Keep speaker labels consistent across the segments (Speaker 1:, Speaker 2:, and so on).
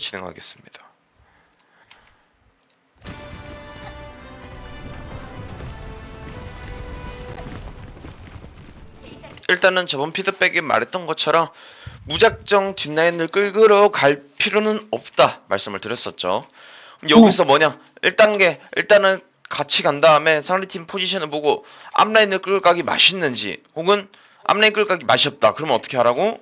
Speaker 1: 진행하겠습니다. 일단은 저번 피드백에 말했던 것처럼 무작정 뒷라인을 끌고 갈 필요는 없다 말씀을 드렸었죠. 여기서 뭐냐? 1단계 일단은 같이 간 다음에 상대팀 포지션을 보고 앞라인을 끌고 가기 맛있는지 혹은 앞라인 끌고 가기 맛이 없다. 그러면 어떻게 하라고?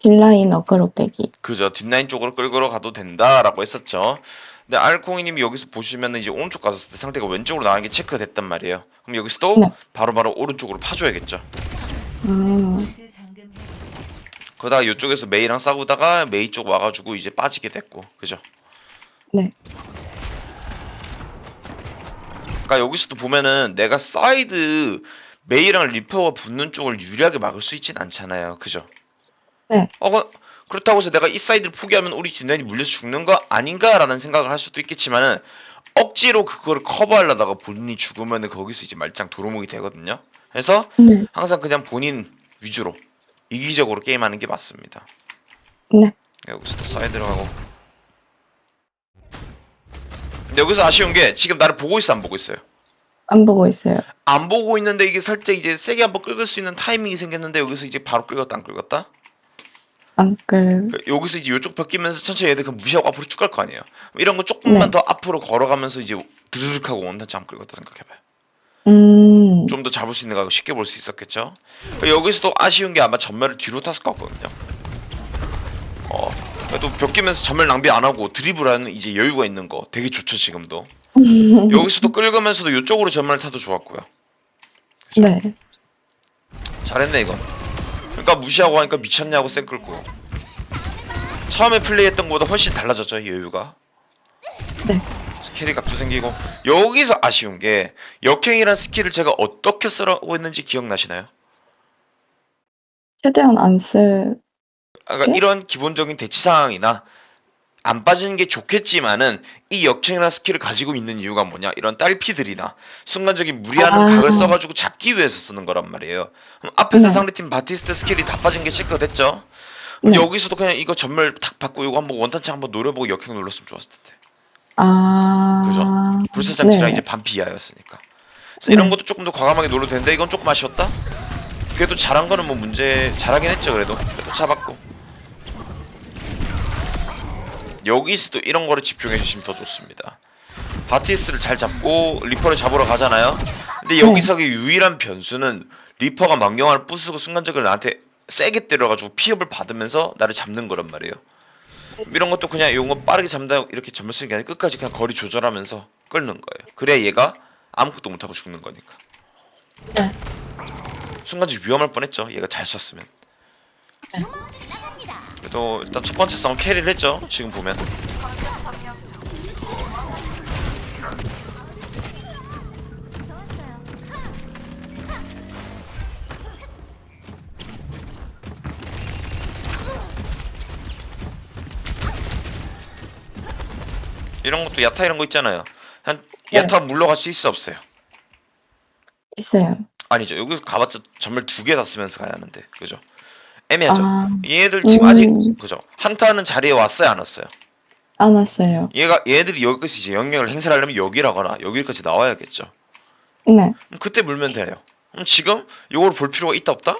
Speaker 2: 딜라인 어그로 빼기.
Speaker 1: 그죠. 뒷라인 쪽으로 끌고 가도 된다라고 했었죠. 근데 알콩이님이 여기서 보시면은 이제 오른쪽 갔을 때 상대가 왼쪽으로 나가는 게 체크됐단 말이에요. 그럼 여기서 또
Speaker 2: 네.
Speaker 1: 바로바로 오른쪽으로 파줘야겠죠.
Speaker 2: 음,
Speaker 1: 그러다가 이쪽에서 메이랑 싸우다가 메이 쪽 와가지고 이제 빠지게 됐고, 그죠?
Speaker 2: 네.
Speaker 1: 그러니까 여기서도 보면은 내가 사이드 메이랑 리퍼가 붙는 쪽을 유리하게 막을 수 있진 않잖아요, 그죠?
Speaker 2: 네.
Speaker 1: 어, 그- 그렇다고 해서 내가 이 사이드를 포기하면 우리 뒷라인이 물려서 죽는 거 아닌가라는 생각을 할 수도 있겠지만은 억지로 그거를 커버하려다가 본인이 죽으면은 거기서 이제 말짱 도루묵이 되거든요. 그래서
Speaker 2: 네.
Speaker 1: 항상 그냥 본인 위주로 이기적으로 게임하는 게 맞습니다.
Speaker 2: 네.
Speaker 1: 여기서 또 사이드로 가고. 근데 여기서 아쉬운 게 지금 나를 보고 있어 안 보고 있어요?
Speaker 2: 안 보고 있어요.
Speaker 1: 안 보고 있는데 이게 살짝 이제 세게 한번 끌을 수 있는 타이밍이 생겼는데 여기서 이제 바로 끌었다 안 끌었다?
Speaker 2: 안 끌.
Speaker 1: 그 여기서 이제 이쪽 벽 끼면서 천천히 얘들 그냥 무시하고 앞으로 쭉 갈 거 아니에요. 이런 거 조금만
Speaker 2: 네.
Speaker 1: 더 앞으로 걸어가면서 이제 드르륵 하고 원탄치 안 끌었다 생각해봐요.
Speaker 2: 음,
Speaker 1: 좀 더 잡을 수 있는 거 쉽게 볼 수 있었겠죠. 여기서도 아쉬운 게 아마 전멸을 뒤로 탔을 것 같거든요. 어, 그래도 벽 끼면서 전멸 낭비 안 하고 드리블하는 이제 여유가 있는 거 되게 좋죠 지금도. 여기서도 끌면서도 이쪽으로 전멸 타도 좋았고요.
Speaker 2: 네.
Speaker 1: 잘했네 이건. 그러니까 무시하고 하니까 미쳤냐고 쌩 끌고. 처음에 플레이했던 것보다 훨씬 달라졌죠 이 여유가.
Speaker 2: 네.
Speaker 1: 캐리 각도 생기고 여기서 아쉬운 게 역행이란 스킬을 제가 어떻게 쓰라고 했는지 기억나시나요?
Speaker 2: 최대한 안 쓰. 네?
Speaker 1: 이런 기본적인 대치 상황이나 안 빠지는 게 좋겠지만은 이 역행이라는 스킬을 가지고 있는 이유가 뭐냐 이런 딸피들이나 순간적인 무리하는
Speaker 2: 아.
Speaker 1: 각을 써가지고 잡기 위해서 쓰는 거란 말이에요 그럼 앞에서
Speaker 2: 네.
Speaker 1: 상대팀 바티스트 스킬이 다 빠진 게 체크됐죠
Speaker 2: 네.
Speaker 1: 여기서도 그냥 이거 전멸 탁 받고 이거 한번 원탄치 한번 노려보고 역행 눌렀으면 좋았을 텐데
Speaker 2: 아.
Speaker 1: 그죠? 불사장치랑
Speaker 2: 네.
Speaker 1: 이제 반피야였으니까 그래서 이런
Speaker 2: 네.
Speaker 1: 것도 조금 더 과감하게 노려도 되는데 이건 조금 아쉬웠다 그래도 잘한 거는 뭐 문제 잘하긴 했죠 그래도 그래도 잡았고 여기서도 이런 거를 집중해 주시면 더 좋습니다. 바티스를 잘 잡고 리퍼를 잡으러 가잖아요. 근데 여기서 그 유일한 변수는 리퍼가 망령화를 부수고 순간적으로 나한테 세게 때려가지고 피업을 받으면서 나를 잡는 거란 말이에요. 이런 것도 그냥 이거 빠르게 잡는다 이렇게 전멸 쓰는 게 아니라 끝까지 그냥 거리 조절하면서 끌는 거예요. 그래야 얘가 아무것도 못하고 죽는 거니까.
Speaker 2: 네.
Speaker 1: 순간적으로 위험할 뻔했죠. 얘가 잘 쐈으면 그래도 일단 첫 번째 싸움 캐리를 했죠 지금 보면. 이런 것도 야타 이런 거 있잖아요. 한
Speaker 2: 네.
Speaker 1: 야타 물러갈 수 있어 없어요?
Speaker 2: 있어요.
Speaker 1: 아니죠. 여기서 가봤자 전멸 두 개 다 쓰면서 가야 하는데 그죠 애매하죠
Speaker 2: 아,
Speaker 1: 얘들 지금
Speaker 2: 음.
Speaker 1: 아직 그죠 한타는 자리에 왔어요 안 왔어요
Speaker 2: 안 왔어요.
Speaker 1: 얘가 얘들이 여기까지 이제 영역을 행사하려면 여기라거나 여기까지 나와야겠죠.
Speaker 2: 네.
Speaker 1: 그럼 그때 물면 돼요. 그럼 지금 요걸 볼 필요가 있다 없다?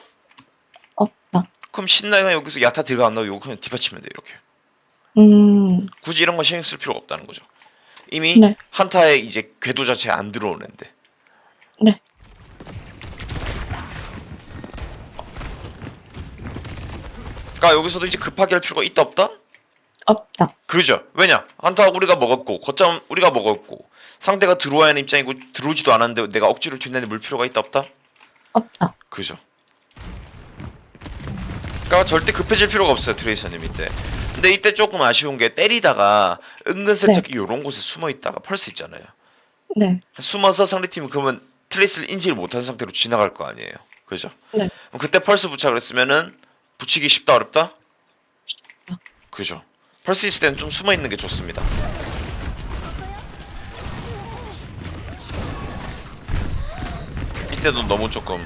Speaker 2: 없다.
Speaker 1: 그럼 신나가 여기서 야타 들어가 안 나고 요거 그냥 뒷받치면 돼 이렇게.
Speaker 2: 음,
Speaker 1: 굳이 이런 거 신경 쓸 필요가 없다는 거죠. 이미
Speaker 2: 네.
Speaker 1: 한타에 이제 궤도 자체 안 들어오는데.
Speaker 2: 네.
Speaker 1: 그러니까 여기서도 이제 급하게 할 필요가 있다 없다?
Speaker 2: 없다.
Speaker 1: 그죠. 왜냐? 한타 우리가 먹었고 거점 우리가 먹었고 상대가 들어와야 하는 입장이고 들어오지도 않았는데 내가 억지로 뒷내에 물 필요가 있다 없다?
Speaker 2: 없다.
Speaker 1: 그죠. 그러니까 절대 급해질 필요가 없어요 트레이서님 이때. 근데 이때 조금 아쉬운 게 때리다가 은근슬쩍 이런 곳에 숨어 있다가 펄스 있잖아요.
Speaker 2: 네.
Speaker 1: 숨어서 상대팀은 그러면 트레이스를 인지를 못한 상태로 지나갈 거 아니에요. 그죠?
Speaker 2: 네.
Speaker 1: 그럼 그때 펄스 부착을 했으면은 붙이기 쉽다 어렵다? 그죠. 펄스 있을 때는 좀 숨어 있는 게 좋습니다. 이때도 너무 조금.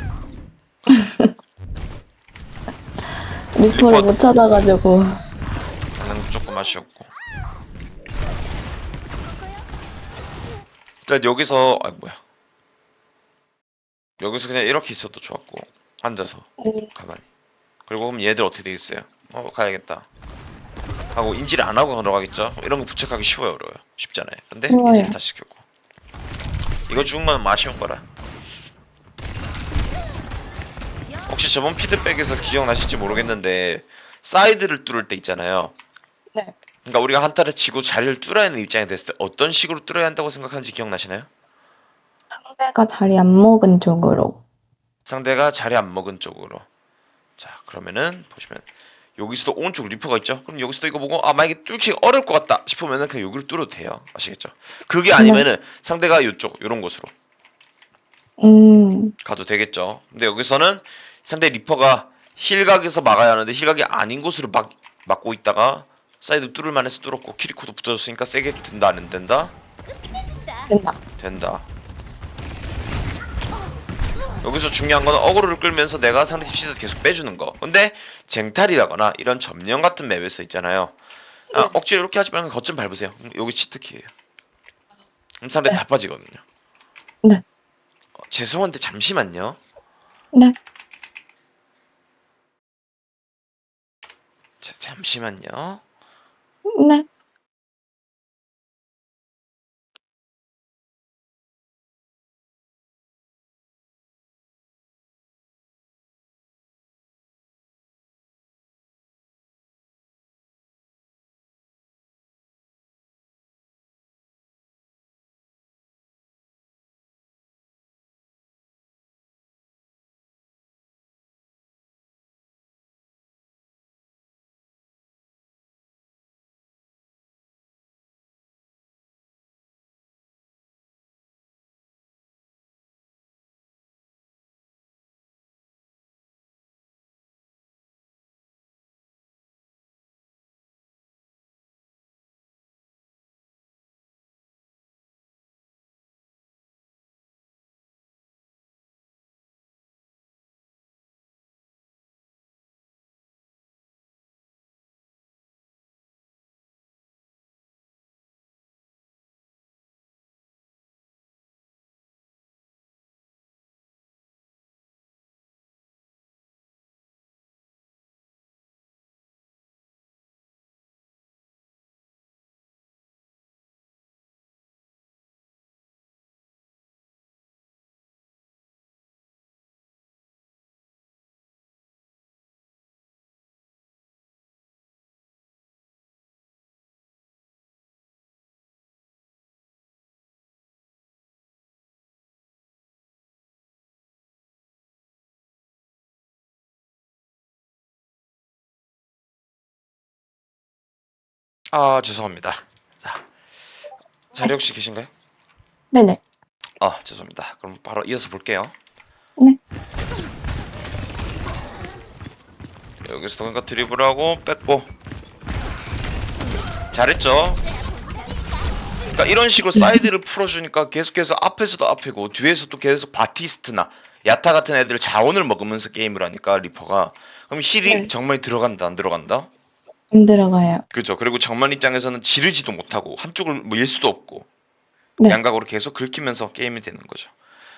Speaker 2: 리퍼를
Speaker 1: 리퍼-
Speaker 2: 못 찾아가지고.
Speaker 1: 그냥 조금 조금 아쉬웠고. 일단 여기서 아 뭐야. 여기서 그냥 이렇게 있어도 좋았고. 앉아서.
Speaker 2: 음,
Speaker 1: 가만히 그리고 그럼 얘들 어떻게 되겠어요? 어 가야겠다 하고 인지를 안 하고 들어가겠죠? 이런 거 부착하기 쉬워요 어려워요 쉽잖아요 근데
Speaker 2: 쉬워요.
Speaker 1: 인지를 다 시켰고 이거 죽은 건 아쉬운 거라 혹시 저번 피드백에서 기억나실지 모르겠는데 사이드를 뚫을 때 있잖아요
Speaker 2: 네.
Speaker 1: 그러니까 우리가 한타를 치고 자리를 뚫어야 하는 입장이 됐을 때 어떤 식으로 뚫어야 한다고 생각하는지 기억나시나요?
Speaker 2: 상대가 자리 안 먹은 쪽으로.
Speaker 1: 상대가 자리 안 먹은 쪽으로. 자, 그러면은 보시면 여기서도 오른쪽 리퍼가 있죠. 그럼 여기서도 이거 보고 아 만약에 뚫기 어려울 것 같다 싶으면은 그냥 여기를 뚫어도 돼요. 아시겠죠? 그게 아니면은 상대가 이쪽 이런 곳으로
Speaker 2: 음,
Speaker 1: 가도 되겠죠. 근데 여기서는 상대 리퍼가 힐각에서 막아야 하는데 힐각이 아닌 곳으로 막 막고 있다가 사이드 뚫을 만해서 뚫었고 키리코도 붙어줬으니까 세게 된다 안 된다?
Speaker 2: 된다.
Speaker 1: 된다. 여기서 중요한 건 어그로를 끌면서 내가 상대팀 시즈 계속 빼주는 거. 근데 쟁탈이라거나 이런 점령 같은 맵에서 있잖아요. 아,
Speaker 2: 네.
Speaker 1: 억지로 이렇게 하지 말고 거점 밟으세요. 음, 여기 치트키예요. 그럼 상대
Speaker 2: 네.
Speaker 1: 다 빠지거든요.
Speaker 2: 네.
Speaker 1: 어, 죄송한데 잠시만요.
Speaker 2: 네.
Speaker 1: 자, 잠시만요.
Speaker 2: 네.
Speaker 1: 아 죄송합니다. 자, 자리 혹시 계신가요?
Speaker 2: 네네.
Speaker 1: 아 죄송합니다. 그럼 바로 이어서 볼게요.
Speaker 2: 네.
Speaker 1: 여기서 그러니까 드리블하고 뺏고 잘했죠. 그러니까 이런 식으로 사이드를 풀어주니까 계속해서 앞에서도 앞이고 뒤에서도 계속 바티스트나 야타 같은 애들 자원을 먹으면서 게임을 하니까 리퍼가 그럼 힐이
Speaker 2: 네.
Speaker 1: 정말 들어간다 안 들어간다?
Speaker 2: 안 들어가요.
Speaker 1: 그죠. 그리고 정말 입장에서는 지르지도 못하고 한쪽을 뭐일 수도 없고
Speaker 2: 네.
Speaker 1: 양각으로 계속 긁히면서 게임이 되는 거죠.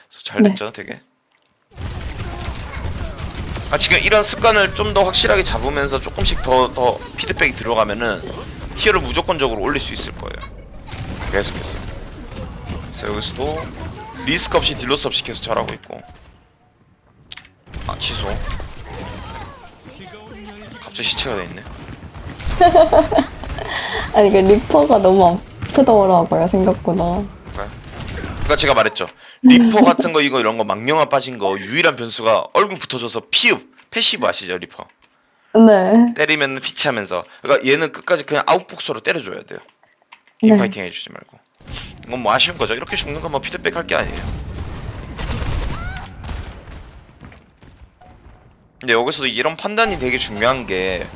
Speaker 1: 그래서 잘 됐죠, 되게. 아 지금 이런 습관을 좀 더 확실하게 잡으면서 조금씩 더 더 피드백이 들어가면은 티어를 무조건적으로 올릴 수 있을 거예요. 계속해서. 그래서 여기서도 리스크 없이 딜로스 없이 계속 잘하고 있고. 아 취소. 갑자기 시체가 돼 있네.
Speaker 2: 아니, 그 리퍼가 너무 아프더라고요, 생각보다.
Speaker 1: 그러니까 제가 말했죠. 리퍼 같은 거 이거 이런 거 망령아 빠진 거 유일한 변수가 얼굴 붙어줘서 피읍 패시브 아시죠 리퍼
Speaker 2: 네.
Speaker 1: 때리면 피치하면서 그러니까 얘는 끝까지 그냥 아웃복서로 때려줘야 돼요.
Speaker 2: 네.
Speaker 1: 인파이팅 해주지 말고 이건 뭐 아쉬운 거죠. 이렇게 죽는 건 뭐 피드백 할 게 아니에요. 근데 여기서도 이런 판단이 되게 중요한 게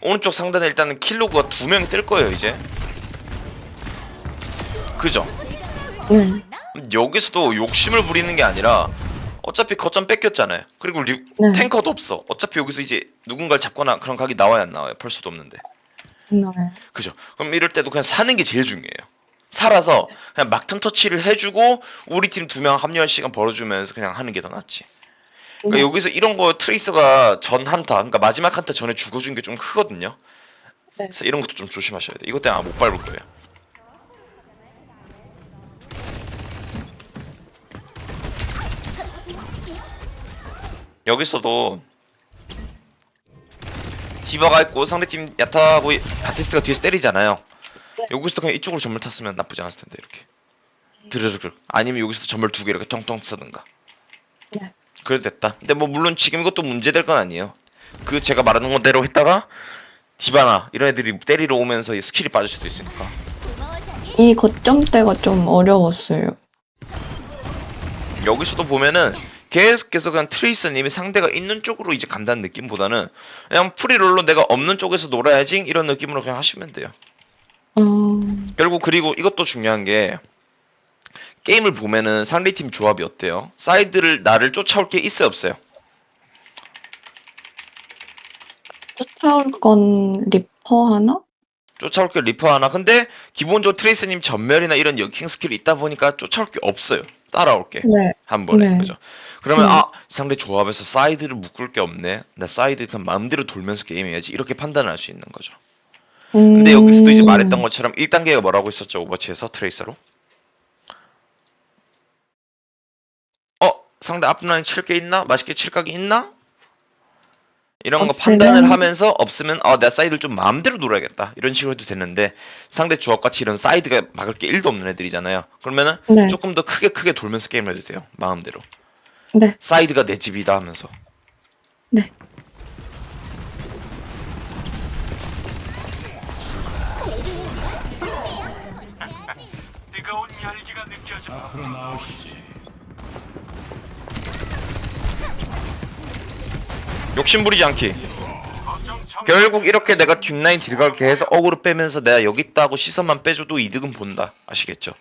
Speaker 1: 오른쪽 상단에 일단은 킬로그가 두 명이 뜰 거예요 이제 그죠?
Speaker 2: 네.
Speaker 1: 여기서도 욕심을 부리는 게 아니라 어차피 거점 뺏겼잖아요. 그리고 리-
Speaker 2: 네.
Speaker 1: 탱커도 없어. 어차피 여기서 이제 누군가를 잡거나 그런 각이 나와야 안 나와요. 펄수도 없는데.
Speaker 2: 네.
Speaker 1: 그죠? 그럼 이럴 때도 그냥 사는 게 제일 중요해요. 살아서 그냥 막턴 터치를 해주고 우리 팀 두 명 합류할 시간 벌어주면서 그냥 하는 게 더 낫지. 그러니까
Speaker 2: 네.
Speaker 1: 여기서 이런 거 트레이서가 전 한타, 그러니까 마지막 한타 전에 죽어준 게 좀 크거든요.
Speaker 2: 네.
Speaker 1: 그래서 이런 것도 좀 조심하셔야 돼. 이것 때문에 아마 못 밟을 거예요. 여기서도 디바가 있고 상대팀 야타하고 바티스트가 뒤에서 때리잖아요.
Speaker 2: 네.
Speaker 1: 여기서도 그냥 이쪽으로 전멸 탔으면 나쁘지 않았을 텐데 이렇게. 드르륵 아니면 여기서 전멸 두개 이렇게 텅텅 쓰든가.
Speaker 2: 네.
Speaker 1: 그래도 됐다. 근데 뭐 물론 지금 이것도 문제될 건 아니에요. 그 제가 말하는 것대로 했다가 디바나 이런 애들이 때리러 오면서 이 스킬이 빠질 수도 있으니까.
Speaker 2: 이 거점대가 좀 어려웠어요.
Speaker 1: 여기서도 보면은 계속해서 그냥 트레이서님이 상대가 있는 쪽으로 이제 간다는 느낌보다는 그냥 프리롤로 내가 없는 쪽에서 놀아야지 이런 느낌으로 그냥 하시면 돼요.
Speaker 2: 음,
Speaker 1: 결국 그리고 이것도 중요한 게 게임을 보면은 상대팀 조합이 어때요? 사이드를 나를 쫓아올 게 있어요 없어요?
Speaker 2: 쫓아올 건 리퍼 하나?
Speaker 1: 쫓아올 게 리퍼 하나 근데 기본적으로 트레이서님 전멸이나 이런 역행 스킬이 있다 보니까 쫓아올 게 없어요. 따라올 게.
Speaker 2: 네.
Speaker 1: 한 번에
Speaker 2: 네.
Speaker 1: 그죠? 그러면
Speaker 2: 네.
Speaker 1: 아 상대 조합에서 사이드를 묶을 게 없네. 나 사이드 그냥 마음대로 돌면서 게임해야지 이렇게 판단할 수 있는 거죠.
Speaker 2: 음,
Speaker 1: 근데 여기서도 이제 말했던 것처럼 1단계가 뭐라고 있었죠 오버워치에서 트레이서로? 어 상대 앞라인 칠 게 있나? 맛있게 칠 각이 있나? 이런 거
Speaker 2: 없으면-
Speaker 1: 판단을 하면서 없으면 어 내가 사이드를 좀 마음대로 놀아야겠다 이런 식으로 해도 되는데 상대 조합같이 이런 사이드가 막을 게 1도 없는 애들이잖아요 그러면은
Speaker 2: 네.
Speaker 1: 조금 더 크게 크게 돌면서 게임을 해도 돼요 마음대로
Speaker 2: 네.
Speaker 1: 사이드가 내 집이다 하면서.
Speaker 2: 네.
Speaker 3: 뜨거운 열기가 느껴져. 앞으로 나오시지.
Speaker 1: 욕심 부리지 않기. 결국 이렇게 내가 뒷라인 딜갈게 해서 어그로 빼면서 내가 여기 있다 하고 시선만 빼줘도 이득은 본다. 아시겠죠?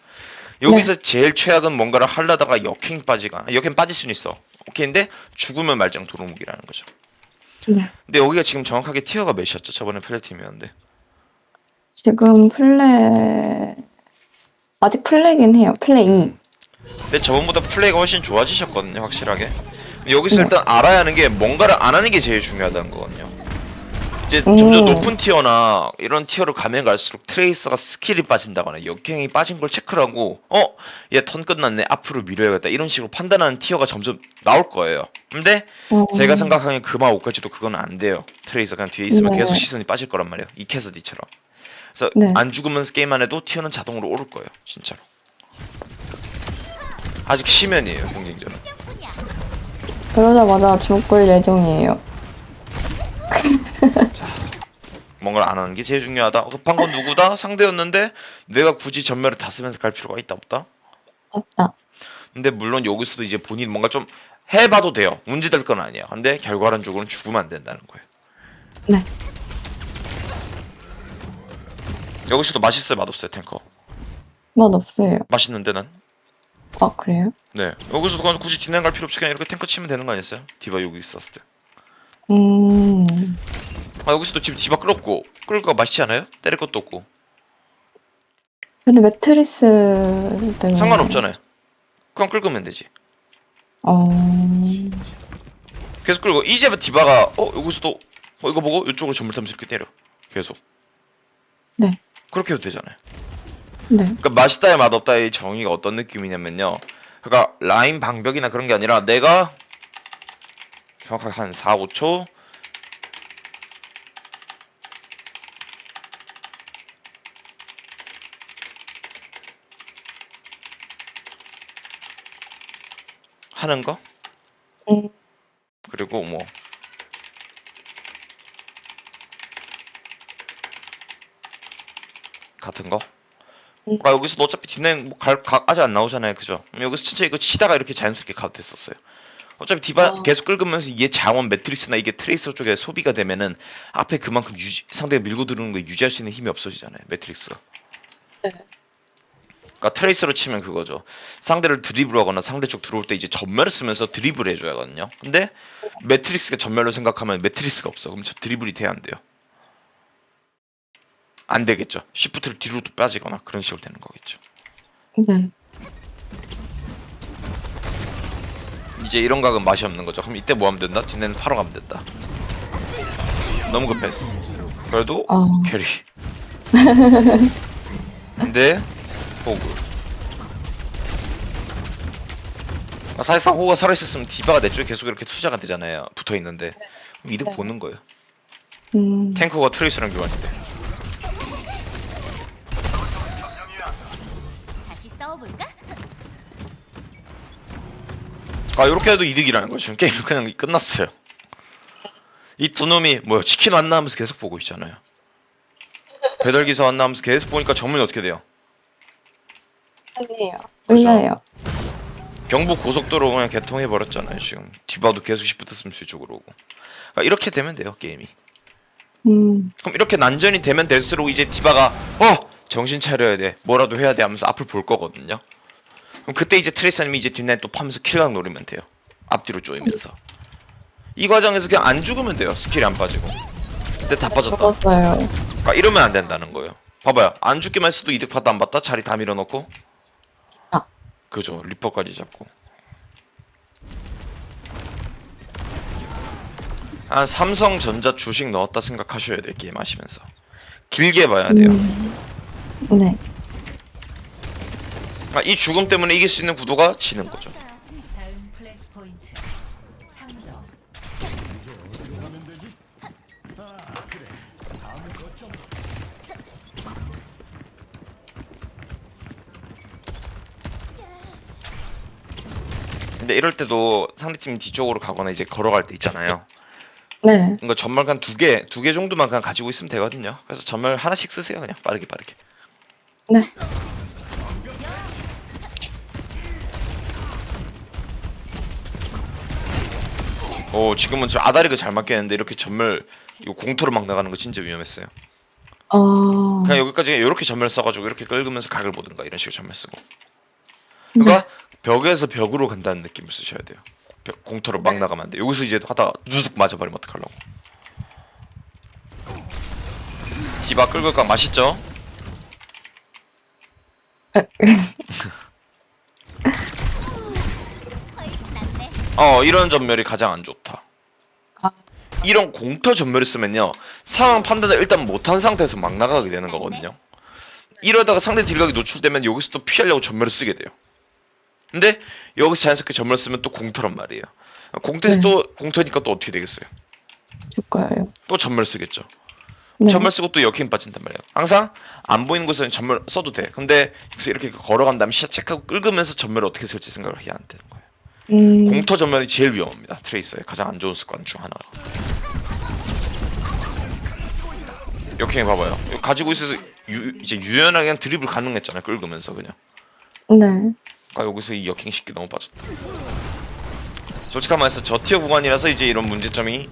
Speaker 1: 여기서 제일 최악은 뭔가를 하려다가 역행 빠지가 역행 빠질 수는 있어. 오케이인데 죽으면 말짱 도루묵이라는 거죠.
Speaker 2: 네.
Speaker 1: 근데 여기가 지금 정확하게 티어가 몇이었죠? 저번에 플래팀이었는데.
Speaker 2: 지금 플레 아직 플레긴 해요. 플레 2.
Speaker 1: 근데 저번보다 플레이가 훨씬 좋아지셨거든요, 확실하게. 여기서
Speaker 2: 네.
Speaker 1: 일단 알아야 하는 게 뭔가를 안 하는 게 제일 중요하다는 거거든요. 이제
Speaker 2: 음.
Speaker 1: 점점 높은 티어나 이런 티어를 가면 갈수록 트레이서가 스킬이 빠진다거나 역행이 빠진 걸 체크를 하고 어? 얘 턴 끝났네 앞으로 밀어야겠다 이런 식으로 판단하는 티어가 점점 나올 거예요 근데
Speaker 2: 어,
Speaker 1: 제가 생각하기엔 그마 5까지도 그건 안 돼요 트레이서 그냥 뒤에 있으면
Speaker 2: 네.
Speaker 1: 계속 시선이 빠질 거란 말이에요 이 캐서디처럼 그래서
Speaker 2: 네.
Speaker 1: 안 죽으면서 게임만 해도 티어는 자동으로 오를 거예요 진짜로 아직 시면이에요 경쟁전은
Speaker 2: 그러자마자 죽을 예정이에요.
Speaker 1: 뭔가를 안 하는 게 제일 중요하다. 급한 건 누구다? 상대였는데 내가 굳이 전멸을 다 쓰면서 갈 필요가 있다 없다?
Speaker 2: 없다.
Speaker 1: 근데 물론 여기서도 이제 본인 뭔가 좀 해봐도 돼요. 문제될 건 아니야. 근데 결과론적으로는 죽으면 안 된다는 거예요.
Speaker 2: 네.
Speaker 1: 여기서도 맛있어요, 맛없어요, 탱커?
Speaker 2: 맛 없어요.
Speaker 1: 맛있는데 난?
Speaker 2: 아 그래요?
Speaker 1: 네. 여기서도 그냥 굳이 진행 갈 필요 없이 그냥 이렇게 탱커 치면 되는 거 아니었어요? 디바 여기 있었을 때.
Speaker 2: 음.
Speaker 1: 아, 여기서도 지금 디바 끌었고, 끌고 맛있지 않아요? 때릴 것도 없고.
Speaker 2: 근데 매트리스 때문에
Speaker 1: 상관없잖아요. 그냥 끌고면 되지.
Speaker 2: 어.
Speaker 1: 계속 끌고 이제 디바가 어 여기서도 어 이거 보고 이쪽으로 전물 타면서 이렇게 때려 계속
Speaker 2: 네.
Speaker 1: 그렇게 해도 되잖아요
Speaker 2: 네.
Speaker 1: 그러니까 맛있다의 맛없다의 정의가 어떤 느낌이냐면요 그러니까 라인 방벽이나 그런 게 아니라 내가 정확하게 한 4, 5초 하는 거
Speaker 2: 음.
Speaker 1: 그리고 뭐 같은 거.
Speaker 2: 음.
Speaker 1: 그러니까 여기서 어차피 뒷라인 뭐 갈, 가, 아직 안 나오잖아요, 그죠? 여기서 천천히 이거 치다가 이렇게 자연스럽게 가도 됐었어요. 어차피 디바
Speaker 2: 어.
Speaker 1: 계속 끌으면서 이게 자원 매트릭스나 이게 트레이서 쪽에 소비가 되면은 앞에 그만큼 유지, 상대가 밀고 들어오는 거 유지할 수 있는 힘이 없어지잖아요, 매트릭스가.
Speaker 2: 네.
Speaker 1: 그러니까 트레이서로 치면 그거죠. 상대를 드리블하거나 상대 쪽 들어올 때 이제 전멸을 쓰면서 드리블 해줘야 하거든요. 근데 매트릭스가 전멸로 생각하면 매트릭스가 없어. 그럼 저 드리블이 돼야 안 돼요. 안 되겠죠. 시프트를 뒤로 또 빠지거나 그런 식으로 되는 거겠죠.
Speaker 2: 네.
Speaker 1: 이제 이런 각은 맛이 없는 거죠. 그럼 이때 뭐 하면 된다? 뒷내는 파러 가면 된다. 너무 급했어. 그래도
Speaker 2: 어,
Speaker 1: 캐리. 근데 호그. 아, 사실상 호그가 살아있었으면 디바가 내 쪽에 계속 이렇게 투자가 되잖아요. 붙어 있는데 그럼 이득
Speaker 2: 네.
Speaker 1: 보는 거예요.
Speaker 2: 음,
Speaker 1: 탱커가 트레이스랑 교환인데.
Speaker 4: 싸워볼까?
Speaker 1: 아 이렇게 해도 이득이라는 거죠. 게임 그냥 끝났어요. 이 두 놈이 뭐야 치킨 왔나 하면서 계속 보고 있잖아요. 배달 기사 왔나 하면서 계속 보니까 정문이 어떻게 돼요?
Speaker 2: 아니에요.
Speaker 1: 그죠?
Speaker 2: 몰라요.
Speaker 1: 경북 고속도로 그냥 개통해 버렸잖아요. 지금 디바도 계속 시프트 쓰면서 이쪽으로 오고. 그러니까 이렇게 되면 돼요 게임이.
Speaker 2: 음,
Speaker 1: 그럼 이렇게 난전이 되면 될수록 이제 디바가 어 정신 차려야 돼 뭐라도 해야 돼 하면서 앞을 볼 거거든요. 그럼 그때 이제 트레이서님이 이제 뒷라인 또 파면서 킬각 노리면 돼요. 앞뒤로 쪼이면서. 이 과정에서 그냥 안 죽으면 돼요. 스킬이 안 빠지고. 근데 다 빠졌다.
Speaker 2: 죽었어요.
Speaker 1: 그러니까 이러면 안 된다는 거예요. 봐봐요. 안 죽기만 했어도 이득 받다 안 받다 자리 다 밀어넣고.
Speaker 2: 아.
Speaker 1: 그죠. 리퍼까지 잡고. 한 삼성전자 주식 넣었다 생각하셔야 돼 게임 하시면서. 길게 봐야 돼요.
Speaker 2: 음, 네.
Speaker 1: 아, 이 죽음 때문에 이길 수 있는 구도가 지는 거죠.
Speaker 4: 다음 플래시 포인트. 상점.
Speaker 1: 근데 이럴 때도 상대팀 뒤쪽으로 가거나 이제 걸어갈 때 있잖아요.
Speaker 2: 네.
Speaker 1: 이거 전멸 한두 개, 두 개 정도만 그냥 가지고 있으면 되거든요. 그래서 전멸 하나씩 쓰세요. 그냥 빠르게 빠르게.
Speaker 2: 네.
Speaker 1: 오, 지금은 저 아다리가 잘 맞겠는데 이렇게 전멸 이거 공터로 막 나가는 거 진짜 위험했어요.
Speaker 2: 어,
Speaker 1: 그냥 여기까지 이렇게 전멸 써가지고 이렇게 긁으면서 각을 보든가 이런 식으로 전멸 쓰고. 그러니까 벽에서 벽으로 간다는 느낌을 쓰셔야 돼요. 벽- 공터로 막 나가면 안 돼. 여기서 이제 하다가 누둑 맞아버리면 어떡하려고. 디바 끌끌까 맛있죠? 어 이런 전멸이 가장 안 좋다.
Speaker 2: 아.
Speaker 1: 이런 공터 전멸을 쓰면요 상황 판단을 일단 못한 상태에서 막 나가게 되는 거거든요. 이러다가 상대 딜각이 노출되면 여기서 또 피하려고 전멸을 쓰게 돼요. 근데 여기서 자연스럽게 전멸 쓰면 또 공터란 말이에요. 공터에서
Speaker 2: 네.
Speaker 1: 또 공터니까 또 어떻게 되겠어요?
Speaker 2: 죽어요.
Speaker 1: 또 전멸 쓰겠죠.
Speaker 2: 네.
Speaker 1: 전멸 쓰고 또 역행 빠진단 말이에요. 항상 안 보이는 곳에는 전멸 써도 돼. 근데 여기서 이렇게 걸어간 다음에 시야 체크하고 끌으면서 전멸을 어떻게 쓸지 생각을 해야 안 되는 거예요.
Speaker 2: 음,
Speaker 1: 공터 전멸이 제일 위험합니다. 트레이서의 가장 안 좋은 습관 중 하나가. 역행 봐봐요. 가지고 있어서 유, 이제 유연하게 그냥 드리블 가능했잖아요. 끌으면서 그냥.
Speaker 2: 네.
Speaker 1: 아 여기서 이 역행 쉽게 너무 빠졌다. 솔직한 말해서 저 티어 구간이라서 이제 이런 문제점이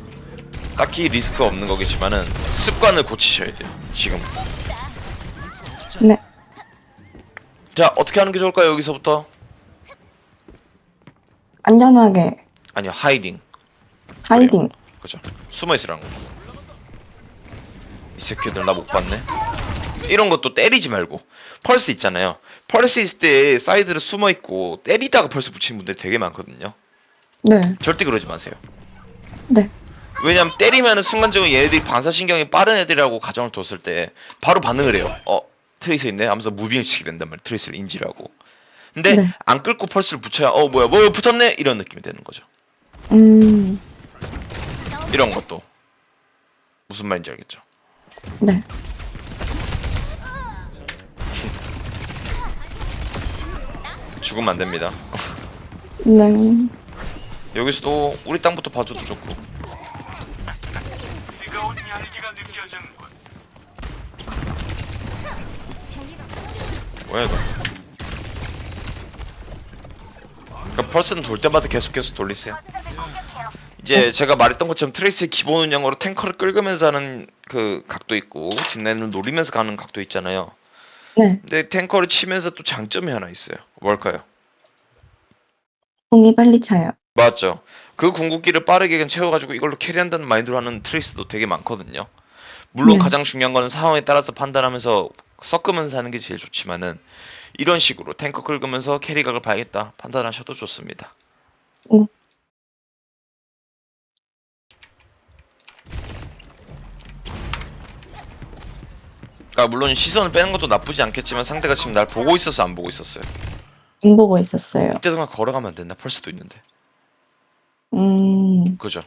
Speaker 1: 딱히 리스크 없는 거겠지만은 습관을 고치셔야 돼요. 지금.
Speaker 2: 네.
Speaker 1: 자 어떻게 하는 게 좋을까요? 여기서부터
Speaker 2: 안전하게
Speaker 1: 아니요 하이딩.
Speaker 2: 하이딩.
Speaker 1: 그죠. 숨어 있으라는 거죠. 이 새끼들 나 못 봤네. 이런 것도 때리지 말고 펄스 있잖아요. 펄스 있을 때 사이드를 숨어 있고 때리다가 펄스 붙이는 분들이 되게 많거든요.
Speaker 2: 네.
Speaker 1: 절대 그러지 마세요.
Speaker 2: 네.
Speaker 1: 왜냐면 때리면은 순간적으로 얘네들이 반사신경이 빠른 애들이라고 가정을 뒀을 때 바로 반응을 해요. 어 트레이스 있네 하면서 무빙을 치게 된단 말이에요. 트레이스를 인지를 하고. 근데
Speaker 2: 네.
Speaker 1: 안 끌고 펄스를 붙여야 어 뭐야 뭐 붙었네 이런 느낌이 되는 거죠.
Speaker 2: 음,
Speaker 1: 이런 것도 무슨 말인지 알겠죠?
Speaker 2: 네.
Speaker 1: 죽으면 안 됩니다.
Speaker 2: 네.
Speaker 1: 여기서도 우리 땅부터 봐줘도 좋고 뭐야 이거 그러니까 펄스는 돌 때마다 계속 계속 돌리세요 이제 제가 말했던 것처럼 트레이스의 기본 운영으로 탱커를 끌면서 하는 그 각도 있고 뒷라인을 노리면서 가는 각도 있잖아요
Speaker 2: 네.
Speaker 1: 근데 탱커를 치면서 또 장점이 하나 있어요 뭘까요?
Speaker 2: 공이 빨리 차요.
Speaker 1: 맞죠 그 궁극기를 빠르게 채워가지고 이걸로 캐리한다는 마인드로 하는 트레이스도 되게 많거든요 물론
Speaker 2: 네.
Speaker 1: 가장 중요한 거는 상황에 따라서 판단하면서 섞으면서 하는 게 제일 좋지만은 이런 식으로 탱커 긁으면서 캐리각을 봐야겠다 판단하셔도 좋습니다.
Speaker 2: 음.
Speaker 1: 그러니까 물론 시선을 빼는 것도 나쁘지 않겠지만 상대가 지금 날 보고 있어서 안 보고 있었어요.
Speaker 2: 안 보고 있었어요.
Speaker 1: 이때도 그냥 걸어가면 된다. 펄스도 있는데.
Speaker 2: 음,
Speaker 1: 그죠?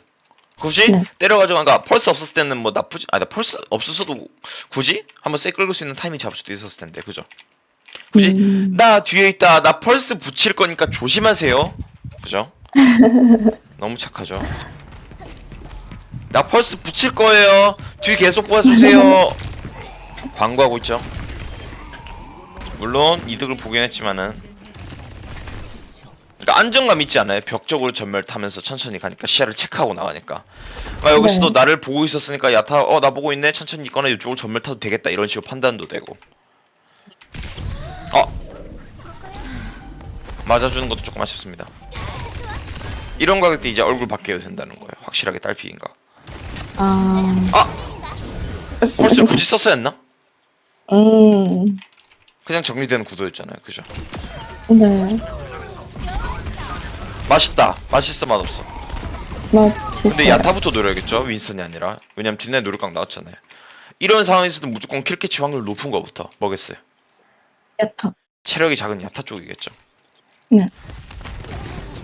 Speaker 1: 굳이
Speaker 2: 네.
Speaker 1: 때려가지고 그러니까 펄스 없었을 때는 뭐 나쁘지 아니 펄스 없었어도 굳이 한번 쎄 끌고 수 있는 타이밍 잡을 수도 있었을 텐데 그죠? 굳이
Speaker 2: 음,
Speaker 1: 나 뒤에 있다 나 펄스 붙일 거니까 조심하세요 그죠? 너무 착하죠? 나 펄스 붙일 거예요 뒤 계속 봐주세요 광고하고 있죠 물론 이득을 보긴 했지만은 그러니까 안정감 있지 않아요? 벽 쪽으로 전멸 타면서 천천히 가니까 시야를 체크하고 나가니까. 아 여기서도
Speaker 2: 네.
Speaker 1: 나를 보고 있었으니까 야타 어 나 보고 있네. 천천히 있거나 이쪽으로 전멸 타도 되겠다. 이런 식으로 판단도 되고. 어 맞아주는 것도 조금 아쉽습니다. 이런 가격 때 이제 얼굴 바뀌어야 된다는 거예요. 확실하게 딸피인가.
Speaker 2: 아,
Speaker 1: 아! 펄스 굳이 썼어야 했나?
Speaker 2: 음,
Speaker 1: 그냥 정리되는 구도였잖아요. 그죠?
Speaker 2: 네,
Speaker 1: 맛있다. 맛있어 맛없어.
Speaker 2: 맛있어요.
Speaker 1: 근데 야타부터 노려야겠죠? 윈스턴이 아니라. 왜냐면 뒷내 노력각 나왔잖아요. 이런 상황에서도 무조건 킬캐치 확률 높은 거부터 뭐겠어요.
Speaker 2: 야타.
Speaker 1: 체력이 작은 야타 쪽이겠죠?
Speaker 2: 네.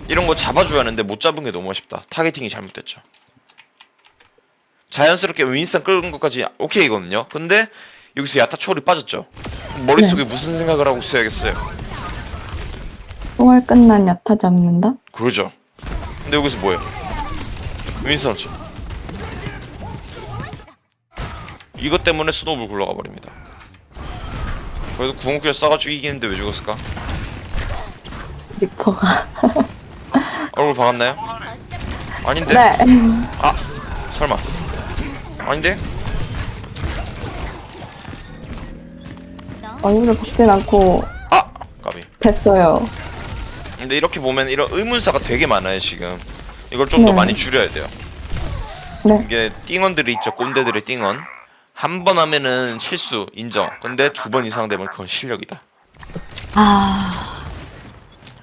Speaker 1: 이런 거 잡아줘야 하는데 못 잡은 게 너무 아쉽다. 타겟팅이 잘못됐죠. 자연스럽게 윈스턴 끌은 것까지 오케이거든요. 근데 여기서 야타 초월이 빠졌죠. 머릿속에 무슨 생각을 하고 있어야겠어요
Speaker 2: 총알 끝난 야타 잡는다?
Speaker 1: 그러죠 근데 여기서 뭐예요 윈스턴 이것 때문에 스노우볼 굴러가 버립니다 그래도 궁극기를 쏴가지고 이기는데 왜 죽었을까?
Speaker 2: 리퍼가.
Speaker 1: 얼굴 박았나요? 아닌데?
Speaker 2: 네.
Speaker 1: 아 설마 아닌데?
Speaker 4: 너
Speaker 2: 얼굴을 박진 않고
Speaker 1: 아! 까비
Speaker 2: 됐어요.
Speaker 1: 근데 이렇게 보면 이런 의문사가 되게 많아요 지금. 이걸 좀 더
Speaker 2: 네.
Speaker 1: 많이 줄여야 돼요.
Speaker 2: 네.
Speaker 1: 이게 띵언들이 있죠 꼰대들의 띵언 한 번 하면은 실수 인정. 근데 두 번 이상 되면 그건 실력이다.
Speaker 2: 아,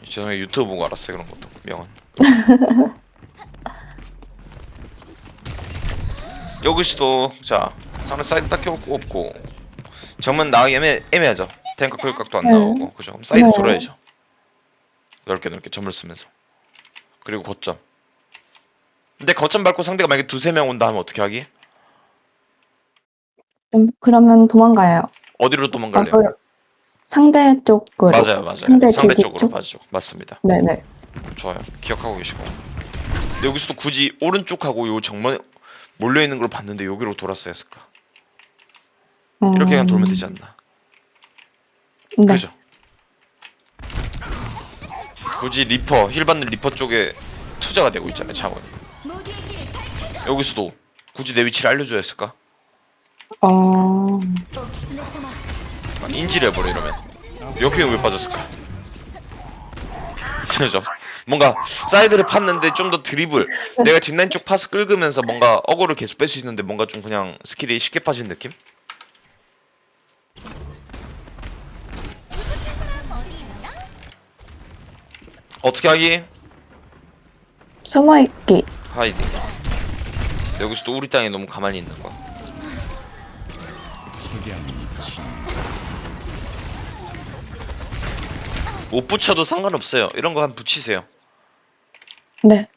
Speaker 1: 죄송해요 유튜브 보고 알았어요 그런 것도. 명언. 여기서도 자 상대 사이드 딱히 없고 없고. 정면 나가기 애매, 애매하죠. 탱커 클각도 안
Speaker 2: 네.
Speaker 1: 나오고. 그죠? 그럼 사이드
Speaker 2: 네.
Speaker 1: 돌아야죠 넓게 넓게 점을 쓰면서 그리고 거점 근데 거점 밟고 상대가 만약에 두세 명 온다 하면 어떻게 하기?
Speaker 2: 음, 그러면 도망가요.
Speaker 1: 어디로
Speaker 2: 아,
Speaker 1: 도망갈래요?
Speaker 2: 그 상대 쪽으로.
Speaker 1: 맞아요 맞아요
Speaker 2: 상대
Speaker 1: 상대 쪽으로
Speaker 2: 쪽?
Speaker 1: 맞죠 맞습니다
Speaker 2: 네네.
Speaker 1: 좋아요. 기억하고 계시고. 근데 여기서도 굳이 오른쪽하고 요 정면에 몰려 있는 걸 봤는데 여기로 돌았어야 했을까? 이렇게 그냥 돌면 되지 않나?
Speaker 2: 네.
Speaker 1: 그죠? 굳이 리퍼 힐 받는 리퍼 쪽에 투자가 되고 있잖아요 자원이. 여기서도 굳이 내 위치를 알려줘야 했을까?
Speaker 2: 어,
Speaker 1: 인지를 해버려 이러면. 여기 왜 빠졌을까? 그죠? 뭔가 사이드를 팠는데 좀 더 드리블 내가 뒷라인 쪽 파스 끌으면서 뭔가 어거를 계속 뺄 수 있는데 뭔가 좀 그냥 스킬이 쉽게 빠진 느낌? 어떻게 하기?
Speaker 2: 숨어있기.
Speaker 1: 하이디 여기서도 우리 땅에 너무 가만히 있는 거 못 붙여도 상관없어요 이런 거 한 붙이세요
Speaker 2: 네.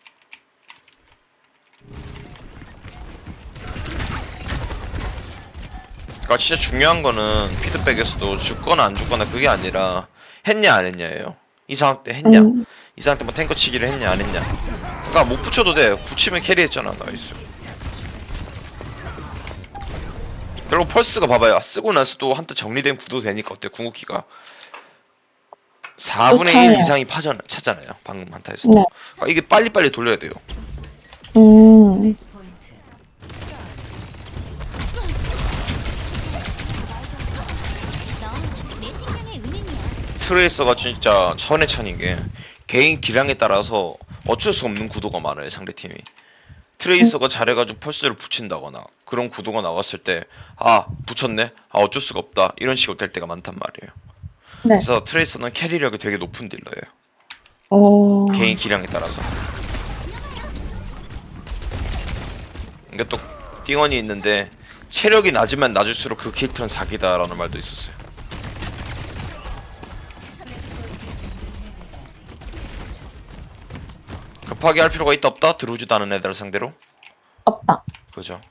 Speaker 1: 그러니까 진짜 중요한 거는 피드백에서도 죽거나 안 죽거나 그게 아니라 했냐 안 했냐예요 이 상황 때 했냐?
Speaker 2: 음,
Speaker 1: 이 상황 때뭐 탱커 치기를 했냐 안 했냐? 그러니까 못 붙여도 돼. 붙이면 캐리했잖아 나이스. 결국 펄스가 봐봐요. 쓰고 나서도 한때 정리된 구도 되니까 어때 궁극기가? 4분의 1
Speaker 2: 그렇죠.
Speaker 1: 이상이 파전 차잖아요 방금 한타에서도
Speaker 2: 네.
Speaker 1: 그러니까 이게 빨리빨리 돌려야 돼요.
Speaker 2: 음,
Speaker 1: 트레이서가 진짜 천에 천인 게 개인 기량에 따라서 어쩔 수 없는 구도가 많아요 상대 팀이. 트레이서가 잘해가지고 펄스를 붙인다거나 그런 구도가 나왔을 때 아 붙였네? 아 어쩔 수가 없다. 이런 식으로 될 때가 많단 말이에요.
Speaker 2: 네.
Speaker 1: 그래서 트레이서는 캐리력이 되게 높은 딜러예요.
Speaker 2: 어.
Speaker 1: 개인 기량에 따라서. 이게 또 띵원이 있는데 체력이 낮으면 낮을수록 그 캐릭터는 사기다라는 말도 있었어요 급하게 할 필요가 있다 없다 들어오지도 않은 애들 상대로
Speaker 2: 없다.
Speaker 1: 그죠.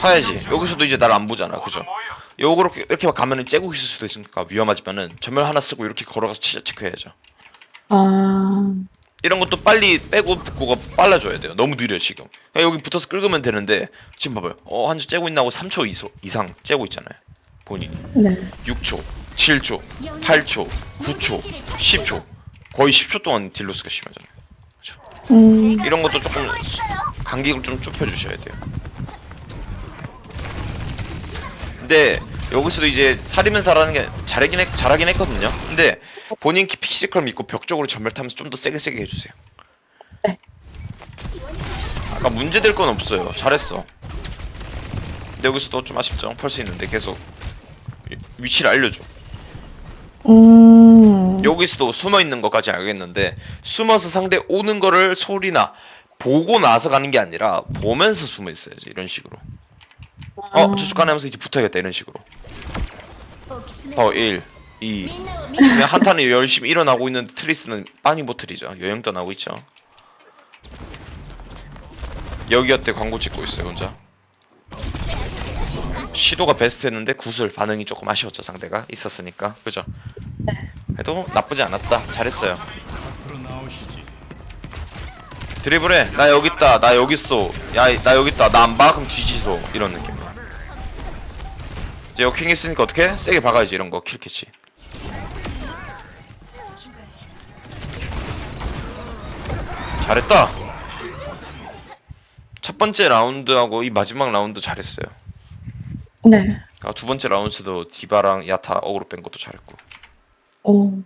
Speaker 1: 사야지 여기서도 이제 날 안 보잖아 그죠. 요거 이렇게 이렇게 가면은 째고 있을 수도 있으니까 위험하지만은 전멸 하나 쓰고 이렇게 걸어가서 치자 체크해야죠
Speaker 2: 아.
Speaker 1: 이런 것도 빨리 빼고 붙고가 빨라져야 돼요. 너무 느려 지금. 그냥 여기 붙어서 끌으면 되는데 지금 봐봐요. 어, 한줄 째고 있나고 3초 이소, 이상 째고 있잖아요. 본인이.
Speaker 2: 네.
Speaker 1: 6초, 7초, 8초, 9초, 10초. 거의 10초 동안 딜로스가 심하잖아요.
Speaker 2: 음.
Speaker 1: 이런 것도 조금 간격을 좀 좁혀주셔야 돼요. 근데 여기서도 이제 살이면 살하는 게 잘하긴, 했, 잘하긴 했거든요. 근데 본인 키- 피지컬 믿고 벽 쪽으로 전멸 타면서 좀 더 세게 세게 해주세요.
Speaker 2: 네.
Speaker 1: 아까 문제될 건 없어요. 잘했어. 근데 여기서도 좀 아쉽죠. 펄스 있는데 계속 위- 위치를 알려줘.
Speaker 2: 음.
Speaker 1: 여기서도 숨어 있는 것까지 알겠는데 숨어서 상대 오는 거를 소리나 보고 나서 가는 게 아니라 보면서 숨어 있어야지 이런 식으로. 어 저쪽 가네 하면서 이제 붙어야겠다 이런 식으로. 어 1, 2. 그냥 한타는 열심히 일어나고 있는데 트리스는 빠니 보틀이죠. 여행 떠나고 있죠. 여기였대 광고 찍고 있어요 혼자. 시도가 베스트였는데 구슬 반응이 조금 아쉬웠죠 상대가. 있었으니까. 그죠? 그래도 나쁘지 않았다. 잘했어요. 드리블해. 나 여기 있다. 나 여기 있어. 야나 여기 있다. 나 안 봐? 그럼 뒤지소. 이런 느낌이야. 이제 역행 했으니까 어떻게 세게 박아야지 이런 거. 킬캐치. 잘했다. 첫 번째 라운드하고 이 마지막 라운드 잘했어요
Speaker 2: 네.
Speaker 1: 아, 두 번째 라운드도 디바랑 야타 어그로 뺀 것도 잘했고
Speaker 2: 오.